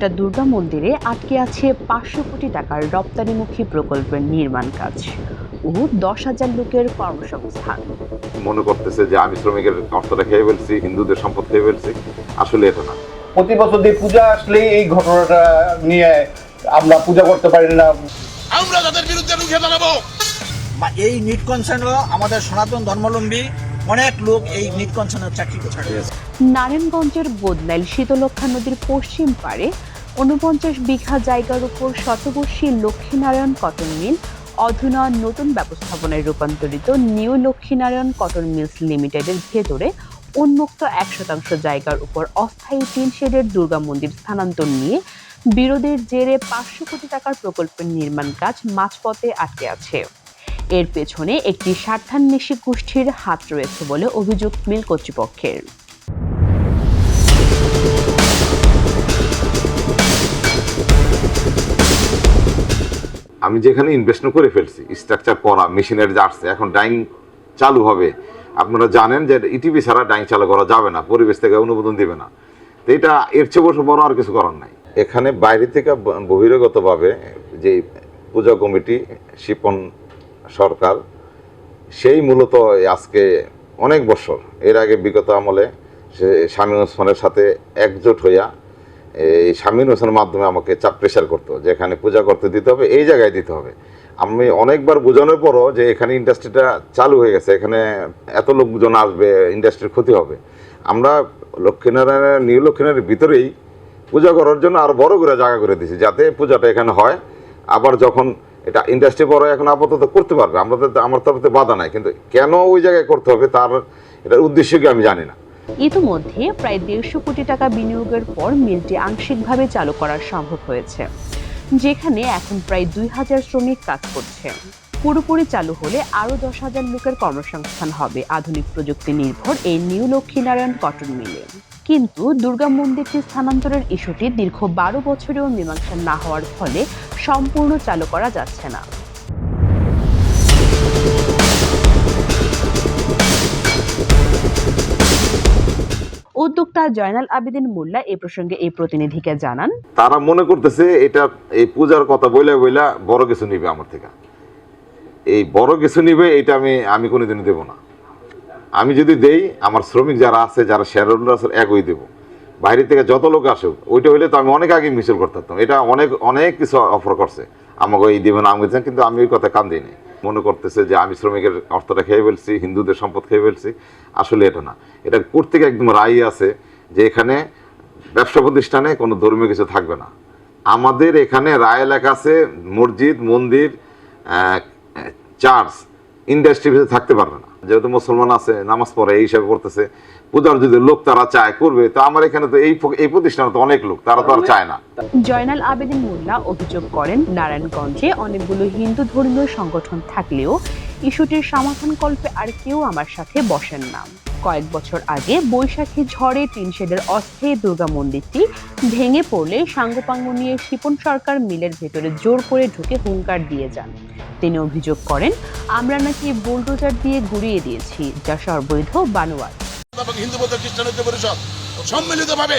একটা দুর্গা মন্দিরে আটকে আছে পাঁচশো কোটি টাকার রপ্তানিমুখী প্রকল্পের নির্মাণ কাজ। ও দশ হাজার লোকের কর্মসংস্থান। মনে করতেছে যে আমি শ্রমিকের অর্থটা খেয়ে ফেলছি হিন্দুদের সম্পদ খেয়ে ফেলছি। আসলে এটা না। প্রতি বছর দিয়ে পূজা আসলে এই ঘটনাটা নিয়ে আমরা পূজা করতে পারি না। আমরা তাদের বিরুদ্ধে রুখে দাঁড়াবো। বা এই নিট কনসার্নও আমাদের সনাতন ধর্মাবলম্বী অনেক লোক এই নিট কনসার্নের চাকরি নারায়ণগঞ্জের বদনাইল শীতলক্ষা নদীর পশ্চিম পাড়ে উনপঞ্চাশ বিঘা জায়গার উপর শতবর্ষী লক্ষ্মীনারায়ণ কটন মিল, অধুনা নতুন ব্যবস্থাপনায় রূপান্তরিত নিউ লক্ষ্মীনারায়ণ কটন মিলস লিমিটেডের ভেতরে উন্মুক্ত এক শতাংশ জায়গার উপর অস্থায়ী টিন শেডের দুর্গা মন্দির স্থানান্তর নিয়ে বিরোধের জেরে পাঁচশো কোটি টাকার প্রকল্পের নির্মাণ কাজ মাঝপথে আটকে আছে। এর পেছনে একটি স্বার্থান্বেষী গোষ্ঠীর হাত রয়েছে বলে অভিযোগ মিল কর্তৃপক্ষের। আমি যেখানে ইনভেস্টমেন্ট করে ফেলছি স্ট্রাকচার করা, মেশিনারি আসছে, এখন ডাইং চালু হবে। আপনারা জানেন যে ইটিভি ছাড়া ডাইং চালু করা যাবে না, পরিবেশ থেকে অনুমোদন দেবে না। তো এটা এর চেয়ে বড় বড় আর কিছু করার নাই। এখানে বাইরে থেকে বহিরাগতভাবে যে পূজা কমিটি, শিপন সরকার, সেই মূলত আজকে অনেক বছর, এর আগে বিগত আমলে সে শামীম ওসমানের সাথে একজোট হইয়া এই শামীম হোসেনের মাধ্যমে আমাকে চাপ প্রেশার করতো যে এখানে পূজা করতে দিতে হবে, এই জায়গায় দিতে হবে। আমি অনেকবার বোঝানোর পরও যে এখানে ইন্ডাস্ট্রিটা চালু হয়ে গেছে, এখানে এত লোকজন আসবে ইন্ডাস্ট্রির ক্ষতি হবে। আমরা লক্ষ্মীনারায়ণের নিউ লক্ষ্মীনারায়ণের ভিতরেই পূজা করার জন্য আর বড় করে জায়গা করে দিয়েছি, যাতে পূজাটা এখানে হয়। আবার যখন এটা ইন্ডাস্ট্রি বড় এখন আপাতত করতে পারবে। আমরা তো আমার তরফে বাধা নাই, কিন্তু কেন ওই জায়গায় করতে হবে, তার এটার উদ্দেশ্য কি আমি জানি না। ইতিমধ্যে প্রায় দেড়শো কোটি টাকা বিনিয়োগের পর মিলটি আংশিকভাবে চালু করা সম্ভব হয়েছে, যেখানে এখন প্রায় দুই হাজার শ্রমিক কাজ করছে। পুরোপুরি চালু হলে আরও দশ হাজার লোকের কর্মসংস্থান হবে। আধুনিক প্রযুক্তি নির্ভর এই নিউ লক্ষ্মীনারায়ণ কটন মিলে। কিন্তু দুর্গা মন্দিরটি স্থানান্তরের ইস্যুটি দীর্ঘ বারো বছরেও মীমাংসা না হওয়ার ফলে সম্পূর্ণ চালু করা যাচ্ছে না। উদ্যোক্তা জয়নাল আবেদিন মোল্লা এ প্রসঙ্গে এই প্রতিনিধিকে জানান। তারা মনে করতেছে এটা, এই পূজার কথা বইলা বইলা বড় কিছু নিবে আমার থেকে। এই বড় কিছু নিবে এটা আমি আমি কোনোদিনও দেবো না। আমি যদি দেই, আমার শ্রমিক যারা আছে, যারা শেয়ার হোল্ডার আছে, একই দেবো। বাইরে থেকে যত লোক আসুক, ওইটা হইলে তো আমি অনেক আগে মিছিল করতে পারতাম এটা অনেক অনেক কিছু অফার করছে। আমাকে এই দেবেন আমি দিচ্ছেন কিন্তু আমি ওই কথা কান দিইনি মনে করতেছে যে আমি শ্রমিকের অর্থটা খেয়ে ফেলছি, হিন্দুদের সম্পদ খেয়ে ফেলছি। আসলে এটা না। এটা করতে একদম রায় আছে যে এখানে ব্যবসা প্রতিষ্ঠানে কোনো ধর্মীয় কিছু থাকবে না। আমাদের এখানে রায় লেখা আছে, মসজিদ, মন্দির চার্চ, ইন্ডাস্ট্রি থাকতে পারবে না। যেহেতু মুসলমান আছে, নামাজ পড়ে, এই হিসাবে করতেছে পূজার যদি লোক তারা চায়, করবে, তো আমার এখানে তো এই এই প্রতিষ্ঠানে তো অনেক লোক, তারা তো আর চায় না। জয়নাল আবেদিন মোল্লা অভিযোগ করেন, নারায়ণগঞ্জে অনেকগুলো হিন্দু ধর্মীয় সংগঠন থাকলেও ইস্যুটির সমাধানকল্পে আর কেউ আমার সাথে বসেন না। কয়েক বছর আগে বৈশাখী ঝড়ে টিনশেডের অস্থায়ী দুর্গা মন্দিরটি ভেঙে পড়লে সাঙ্গপাঙ্গ নিয়ে শিপন সরকার মিলের ভেতরে জোর করে ঢুকে হুঙ্কার দিয়ে যান। তিনি অভিযোগ করেন, আমরা নাকি বুলডোজার দিয়ে গুড়িয়ে দিয়েছি, যা সর্বৈধ বানোয়াট। এবং হিন্দু বৌদ্ধ খ্রিস্টান ঐক্য পরিষদ সম্মিলিতভাবে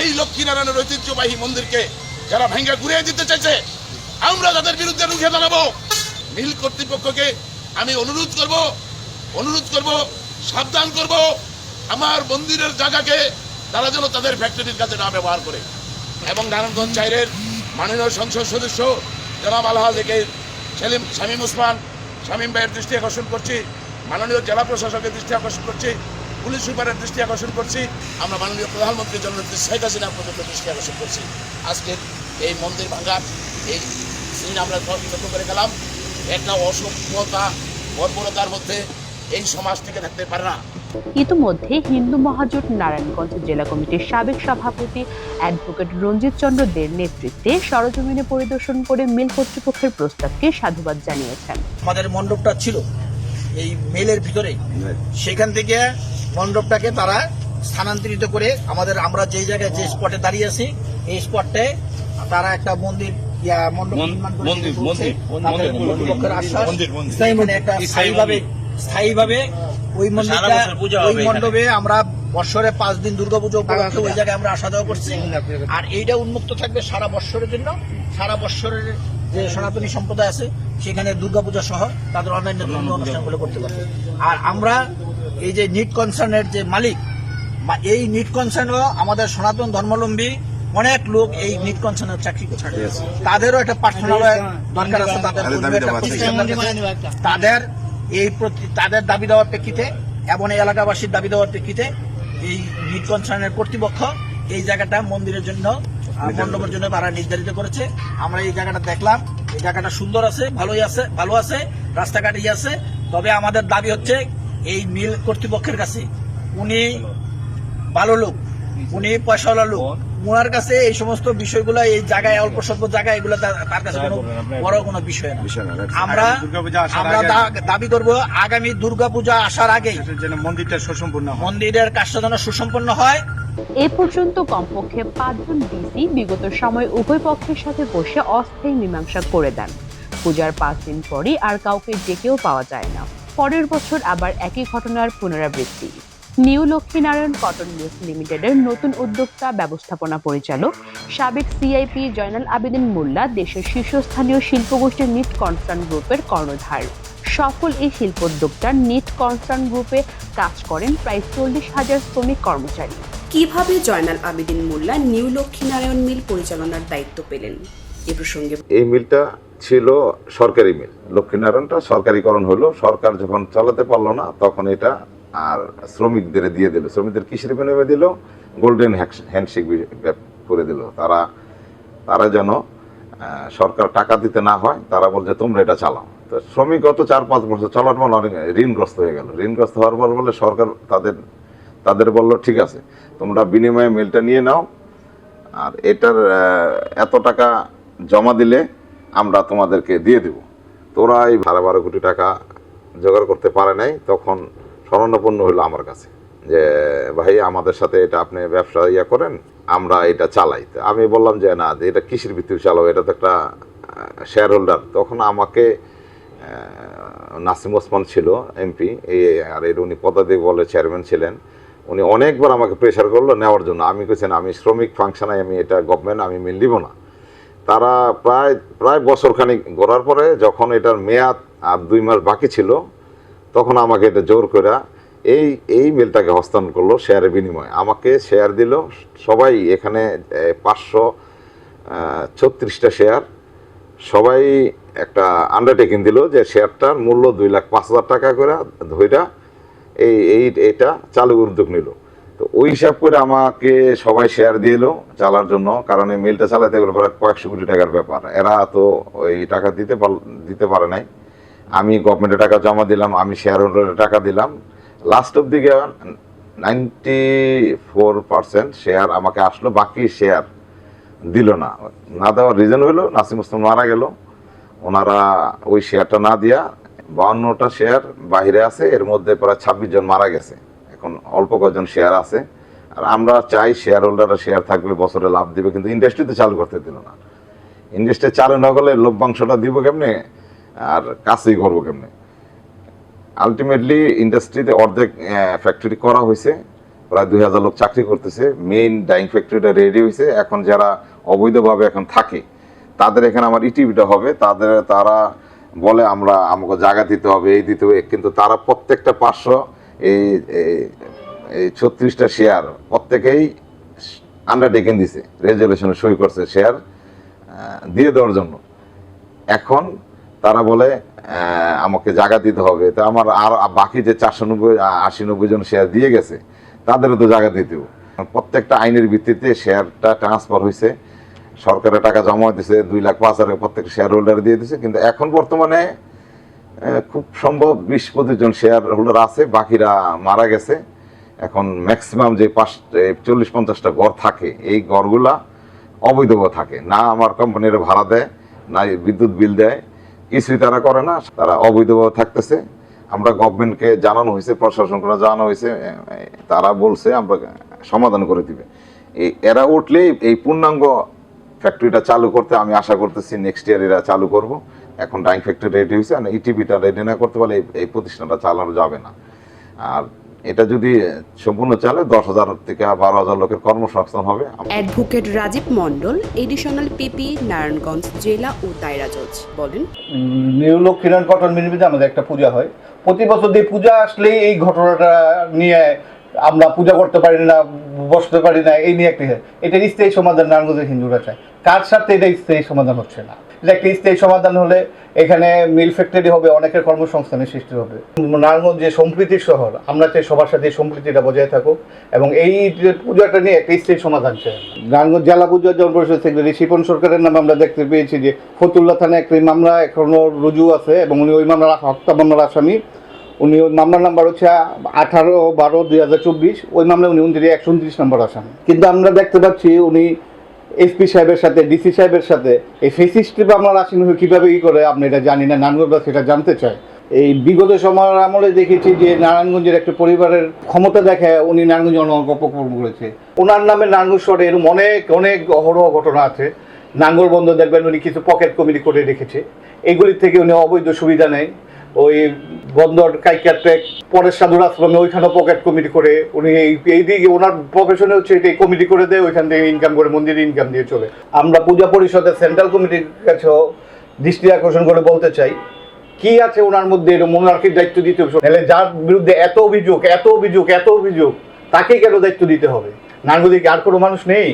এই লক্ষ্মীনারায়ণের ঐতিহ্যবাহী মন্দিরকে যারা ভেঙ্গে ঘুরিয়ে দিতে চাইছে, আমরা তাদের বিরুদ্ধে রুখে দাঁড়াবো। মিল কর্তৃপক্ষকে আমি অনুরোধ করব অনুরোধ করব, সাবধান করব। আমার মন্দিরের জায়গাকে তারা যেন তাদের ফ্যাক্টরির কাছে না ব্যবহার করে। এবং নারায়ণগঞ্জ চাইরের মাননীয় সংসদ সদস্য জনাব আলহাজ একে সেলিম, শামীম ওসমান শামীম ভাইয়ের দৃষ্টি আকর্ষণ করছি। মাননীয় জেলা প্রশাসকের দৃষ্টি আকর্ষণ করছি। পুলিশ সুপারের দৃষ্টি আকর্ষণ করছি। আমরা মাননীয় প্রধানমন্ত্রী জননেত্রী শেখ হাসিনা পর্যন্ত দৃষ্টি আকর্ষণ করছি। আজকের এই মন্দির ভাঙার এই সিন আমরা লক্ষ্য করে গেলাম। একটা অসভ্যতা বর্বরতার মধ্যে এই সমাজ থেকে থাকতে পারে না। ইতিমধ্যে হিন্দু মহাজোট নারায়ণগঞ্জ জেলা কমিটির সাবেক সভাপতি অ্যাডভোকেট রঞ্জিত চন্দ্র দের নেতৃত্বে সরজমিনে পরিদর্শন করে মিল কর্তৃপক্ষের প্রস্তাবকে সাধুবাদ জানিয়েছেন। আমাদের মণ্ডপটা ছিল এই মেলের ভিতরে সেখান থেকে মণ্ডপটাকে তারা স্থানান্তরিত করে আমাদের আমরা যেই জায়গায় যে স্পটে দাঁড়িয়ে আছি এই স্পটটায় তারা একটা মন্দির স্থায়ীভাবে ওই মন্দিরটা মণ্ডপে আমরা বৎসরে পাঁচ দিন দুর্গাপুজো উপলক্ষে ওই জায়গায় আমরা আসা যাওয়া করছি। আর এইটা উন্মুক্ত থাকবে সারা বৎসরের জন্য। সারা বৎসরের যে সনাতনী সম্প্রদায় আছে সেখানে দুর্গাপূজা সহ তাদের অন্যান্য ধর্মীয় অনুষ্ঠানগুলো করতে পারবে। আর আমরা এই যে নিট কনসার্নের যে মালিক বা এই নিট কনসার্নও আমাদের সনাতন ধর্মাবলম্বী অনেক লোক এই নিট কনসার্নের চাকরি করছে। তাদেরও একটা পার্সোনাল দরকার আছে তাদের। তাদের এই প্রতি তাদের দাবি দেওয়ার প্রেক্ষিতে এবং এই এলাকাবাসীর দাবি দেওয়ার প্রেক্ষিতে এই নিট কনসার্নের কর্তৃপক্ষ এই জায়গাটা মন্দিরের জন্য মণ্ডপের জন্য তারা নির্ধারিত করেছে। আমরা এই জায়গাটা দেখলাম। এই জায়গাটা সুন্দর আছে ভালোই আছে ভালো আছে রাস্তাঘাট আছে। তবে আমাদের দাবি হচ্ছে এই মিল কর্তৃপক্ষের কাছে। উনি ভালো লোক উনি পয়সাওয়ালা লোক। ওনার কাছে এই সমস্ত বিষয়গুলো এই জায়গায় অল্প স্বল্প জায়গায় এগুলো তার কাছে কোনো বড় কোনো বিষয় না। আমরা আমরা দাবি করব আগামী দুর্গাপূজা আসার আগেই যেন মন্দিরটা সুসম্পূর্ণ হয়। মন্দিরের কাজটা যেন সুসম্পন্ন হয়। এ পর্যন্ত কমপক্ষে পাঁচজন ডিসি বিগত সময় উভয় পক্ষের সাথে বসে অস্থায়ী মীমাংসা করে দেন। পূজার পাঁচ দিন পরই আর কাউকে ডেকেও পাওয়া যায় না। পরের বছর আবার একই ঘটনার পুনরাবৃত্তি। নিউ লক্ষ্মীনারায়ণ কটন মিলস লিমিটেডের নতুন উদ্যোক্তা ব্যবস্থাপনা পরিচালক সাবেক সিআইপি জয়নাল আবেদিন মোল্লা দেশের শীর্ষস্থানীয় শিল্পগোষ্ঠী নিট কনসার্ন গ্রুপের কর্ণধার। সফল এই শিল্পোদ্যোক্তা নিট কনসার্ন গ্রুপে কাজ করেন প্রায় চল্লিশ হাজার শ্রমিক কর্মচারী। কীভাবে জয়নাল আবেদিন মোল্লা নিউ লক্ষ্মীনারায়ণ মিল পরিচালনার দায়িত্ব পেলেন? এ প্রসঙ্গে এই মিলটা ছিল সরকারি মিল। লক্ষ্মীনারায়ণটা সরকারিকরণ হলো, সরকার যখন চালাতে পারল না, তখন এটা আর শ্রমিকদের দিয়ে দিল। শ্রমিকদের কিসের বিনিময়ে দিল, গোল্ডেন হ্যান্ডশেক করে দিল। তারা তারা যেন সরকার টাকা দিতে না হয়, তারা বলছে, তোমরা এটা চালাও। তো শ্রমিক গত চার পাঁচ বছর চলার পর অনেক ঋণগ্রস্ত হয়ে গেল। ঋণগ্রস্ত হওয়ার পর বলে সরকার তাদের তাদের বলল, ঠিক আছে, তোমরা বিনিময়ে মিলটা নিয়ে নাও। আর এটার এত টাকা জমা দিলে আমরা তোমাদেরকে দিয়ে দেব। তোরা এই বারো বারো কোটি টাকা জোগাড় করতে পারে নাই, তখন স্মরণাপন্ন হলো আমার কাছে যে, ভাই, আমাদের সাথে এটা আপনি ব্যবসা ইয়া করেন, আমরা এটা চালাই। আমি বললাম যে, না, এটা কিসের ভিত্তিতে চালাবো? এটা তো একটা শেয়ার হোল্ডার তখন আমাকে নাসিম ওসমান ছিল, এমপি, এই, আর এর উনি পদাধিক বলে চেয়ারম্যান ছিলেন। উনি অনেকবার আমাকে প্রেশার করল নেওয়ার জন্য। আমি কেছেন আমি শ্রমিক ফাংশনে আমি এটা গভর্নমেন্ট আমি মিল দিব না। তারা প্রায় প্রায় বছরখানিক গড়ার পরে যখন এটার মেয়াদ আর দুই মাস বাকি ছিল, তখন আমাকে এটা জোর করে এই এই মিলটাকে হস্তান্তর করল শেয়ারের বিনিময়ে। আমাকে শেয়ার দিল, সবাই এখানে পাঁচশো ছত্রিশটা শেয়ার, সবাই একটা আন্ডারটেকিং দিল যে শেয়ারটার মূল্য দুই লাখ পাঁচ হাজার টাকা করে ধইরা এই এই, এটা চালু উদ্যোগ নিল। তো ওই হিসাব করে আমাকে সবাই শেয়ার দিয়ে এলো চালার জন্য। কারণ এই মিলটা চালাতে গেলে প্রায় কয়েকশো কোটি টাকার ব্যাপার। এরা তো ওই টাকা দিতে দিতে পারে নাই। আমি গভর্নমেন্টে টাকা জমা দিলাম, আমি শেয়ার হোল্ডারে টাকা দিলাম। লাস্ট অব দিকে নাইনটি ফোর পার্সেন্ট শেয়ার আমাকে আসলো, বাকি শেয়ার দিল না। না দেওয়ার রিজন হলো, নাসিম ওসমান মারা গেল। ওনারা ওই শেয়ারটা না দিয়া বাউন্নটা শেয়ার বাইরে আছে, এর মধ্যে প্রায় ছাব্বিশ জন মারা গেছে। এখন অল্প কয়েকজন শেয়ার আছে। আর আমরা চাই শেয়ার হোল্ডাররা শেয়ার থাকবে বছরে লাভ দিবে, কিন্তু ইন্ডাস্ট্রিতে চালু করতে দিল না। ইন্ডাস্ট্রি চালু না করলে লভ্যাংশটা দিব কেমনে? আর কাজই করব কেমনে? আলটিমেটলি ইন্ডাস্ট্রিতে অর্ধেক ফ্যাক্টরি করা হয়েছে। প্রায় দুই হাজার লোক চাকরি করতেছে। মেইন ডাইং ফ্যাক্টরিটা রেডি হয়েছে। এখন যারা অবৈধভাবে এখন থাকে, তাদের এখানে আমার ইটিভিটা হবে। তাদের, তারা বলে আমরা আমাকে জায়গা দিতে হবে, এই দিতে হবে। কিন্তু তারা প্রত্যেকটা পাঁচশো এই ছত্রিশটা শেয়ার প্রত্যেকেই আন্ডারটেকিং দিছে রেজুলেশনে সই করছে শেয়ার দিয়ে দেওয়ার জন্য। এখন তারা বলে আমাকে জায়গা দিতে হবে। তো আমার আর বাকি যে চারশো নব্বই আশি নব্বই জন শেয়ার দিয়ে গেছে, তাদেরও তো জায়গা দিতে হবে। প্রত্যেকটা আইনের ভিত্তিতে শেয়ারটা ট্রান্সফার হয়েছে সরকারের টাকা জমা দিছে দুই লাখ পাঁচ হাজার প্রত্যেক শেয়ার হোল্ডার দিয়ে দিছে। কিন্তু এখন বর্তমানে খুব সম্ভব, বিশ পঁচিশ জন শেয়ার হোল্ডার আছে, বাকিরা মারা গেছে। এখন ম্যাক্সিমাম যে পাঁচ চল্লিশ পঞ্চাশটা ঘর থাকে, এই ঘরগুলা অবৈধভাবে থাকে। না আমার কোম্পানির ভাড়া দেয়, না বিদ্যুৎ বিল দেয়। কিছুই তারা করে না, তারা অবৈধভাবে থাকতেছে। আমরা গভর্নমেন্টকে জানানো হয়েছে, প্রশাসনকে জানানো হয়েছে তারা বলছে আমরা সমাধান করে দিবে। এই এরা উঠলেই এই পূর্ণাঙ্গ ফ্যাক্টরিটা চালু করতে আমি আশা করতেছি নেক্সট ইয়ার এরা চালু করব। এখন ডাইং ফ্যাক্টরি রেডি হয়েছে আর ইটিভিটা রেডি না করতে পারলে এই- প্রতিষ্ঠানটা চালানো যাবে না। আর এটা যদি সম্পূর্ণ চলে দশ হাজার থেকে বারো হাজার লোকের কর্মসংস্থান হবে। Advocate Rajib Mondal additional PP Narayanganj জেলা ও দায়রা জজ বলেন। নিউ লক্ষ্মীনারায়ণ কটন মিলবিতে আমাদের একটা পূজা হয়। প্রতি বছর দিয়ে পূজা আসলেই এই ঘটনাটা নিয়ে আমরা পূজা করতে পারি না বসতে পারি না এই নিয়ে একটা এটা স্থায়ী সমাধান নারায়ণগঞ্জের হিন্দুরা চায়। কার সাথে এটা স্থায়ী সমাধান হচ্ছে না? এটা একটা সমাধান হলে এখানে মিল ফ্যাক্টরি হবে, অনেকের কর্মসংস্থানের সৃষ্টি হবে। নারায়ণগঞ্জ যে সম্প্রীতির শহর, আমরা চাই সবার সাথে সম্প্রীতিটা বজায় থাকুক এবং এই যে পূজাটা নিয়ে একটা স্থায়ী সমাধান চাই। নারায়ণগঞ্জ জেলা পূজা জন পরিষদ সেক্রেটারি শিপন সরকারের নামে আমরা দেখতে পেয়েছি যে ফতুল্লা থানায় একটি মামলা এখনও রুজু আছে এবং উনি ওই মামলার হত্যা মামলার আসামি। উনি ওই মামলার নাম্বার হচ্ছে আঠারো বারো দুই হাজার চব্বিশ, ওই মামলায় উনি উনত্রিশ, একশো উনত্রিশ নম্বর আসামি। কিন্তু আমরা দেখতে পাচ্ছি উনি এসপি সাহেবের সাথে, ডিসি সাহেবের সাথে, এই ফেসিস্টি মামলার আসামি হয়ে কীভাবে ই করে আপনি এটা জানি না নারায়ণগঞ্জ সেটা জানতে চায় এই বিগত সময়ের আমলে দেখেছি যে নারায়ণগঞ্জের একটা পরিবারের ক্ষমতা দেখে উনি নারায়ণগঞ্জ অনেক অপকর্ম করেছে। ওনার নামে নারায়ণগঞ্জ শহরে এরকম অনেক অনেক অহরহ ঘটনা আছে। নাঙ্গল বন্ধ দেখবেন উনি কিছু পকেট কমিটি করে রেখেছে। এগুলির থেকে উনি অবৈধ সুবিধা নেয়। ওই বন্দর কাইকার ট্রেক পরের সাধুর আশ্রমে ওইখানে পকেট কমিটি করে উনি এই এইদিকে ওনার প্রফেশনে হচ্ছে এটা কমিটি করে দেয়, ওইখান থেকে ইনকাম করে মন্দিরে ইনকাম দিয়ে চলে। আমরা পূজা পরিষদের সেন্ট্রাল কমিটির কাছেও দৃষ্টি আকর্ষণ করে বলতে চাই, কি আছে ওনার মধ্যে এরকম মোনার্কির দায়িত্ব দিতে হবে? নাহলে যার বিরুদ্ধে এত অভিযোগ এত অভিযোগ এত অভিযোগ তাকে কেন দায়িত্ব দিতে হবে? নানগদিকে আর কোনো মানুষ নেই?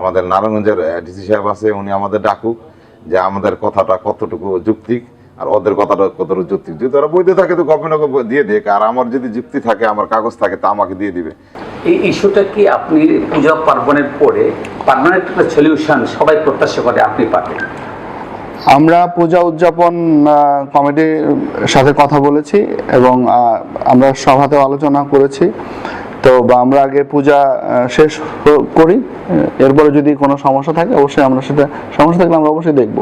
আমাদের নারায়ণগঞ্জের ডিসি সাহেব আছে, উনি আমাদের ডাকুক যে আমাদের কথাটা কতটুকু যুক্তিক আর ওদের কথাটা কতটুকু যুক্তি? যদি ওরা বৈধ থাকে তো গভর্নমেন্ট দিয়ে দেখ আর আমার যদি যুক্তি থাকে আমার কাগজ থাকে তা আমাকে দিয়ে দিবে। এই ইস্যুটা কি আপনি পূজা পার্বণের পরে পার্মানেন্ট একটা সলিউশন সবাই প্রত্যাশা করে আপনি পাবেন? আমরা পূজা উদযাপন কমিটির সাথে কথা বলেছি এবং আমরা সভাতেও আলোচনা করেছি। তো বা আমরা আগে পূজা শেষ করি। এরপরে যদি কোনো সমস্যা থাকে অবশ্যই আমরা সেটা সমস্যা থাকলে আমরা অবশ্যই দেখব।